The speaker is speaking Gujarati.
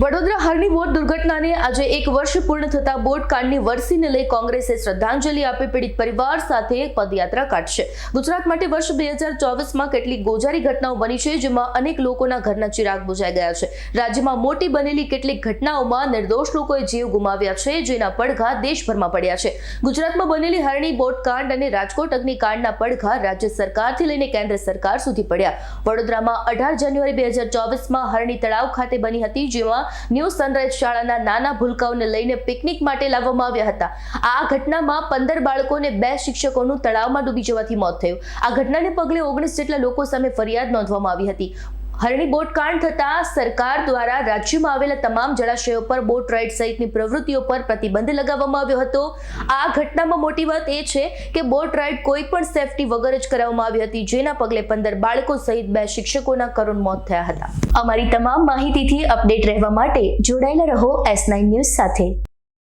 વડોદરા હરની બોટ દુર્ઘટનાને આજે એક વર્ષ પૂર્ણ થતા બોટ કાંડની વરસીને લઈ કોંગ્રેસે શ્રદ્ધાંજલિ આપી પીડિત પરિવાર સાથે પદયાત્રા કાઢશે. ગુજરાત માટે વર્ષ બે હજાર ચોવીસમાં કેટલીક ગોજારી ઘટનાઓ બની છે, જેમાં અનેક લોકોના ઘરના ચિરાગ બુઝાઈ ગયા છે. રાજ્યમાં મોટી બનેલી કેટલીક ઘટનાઓમાં નિર્દોષ લોકોએ જીવ ગુમાવ્યા છે, જેના પડઘા દેશભરમાં પડ્યા છે. ગુજરાતમાં બનેલી હરણી બોટ કાંડ અને રાજકોટ અગ્નિકાંડના પડઘા રાજ્ય સરકારથી લઈને કેન્દ્ર સરકાર સુધી પડ્યા. વડોદરામાં અઢાર જાન્યુઆરી બે હજાર ચોવીસમાં હરણી તળાવ ખાતે બની હતી, જેમાં ન્યૂ સનરાઈઝ શાળાના નાના ભૂલકાઓને લઈને પિકનિક માટે લાવવામાં આવ્યા હતા. આ ઘટનામાં પંદર બાળકોને બે શિક્ષકોનું તળાવમાં ડૂબી જવાથી મોત થયું. આ ઘટનાને પગલે ઓગણીસ જેટલા લોકો સામે ફરિયાદ નોંધવામાં આવી હતી. હરણી બોટ કાંડ થતા સરકાર દ્વારા રાજ્યમાં આવેલા તમામ જળાશયો પર બોટ રાઇડ સહિતની પ્રવૃત્તિઓ પર પ્રતિબંધ લગાવવામાં આવ્યો હતો. આ ઘટનામાં મોટી વાત એ છે કે બોટ રાઇડ કોઈ પણ સેફટી વગર જ કરાવવામાં આવી હતી, જેના પગલે પંદર બાળકો સહિત બે શિક્ષકોના કરુણ મોત થયા હતા. અમારી તમામ માહિતીથી અપડેટ રહેવા માટે જોડાયેલા રહો એસ નાઇન ન્યૂઝ સાથે.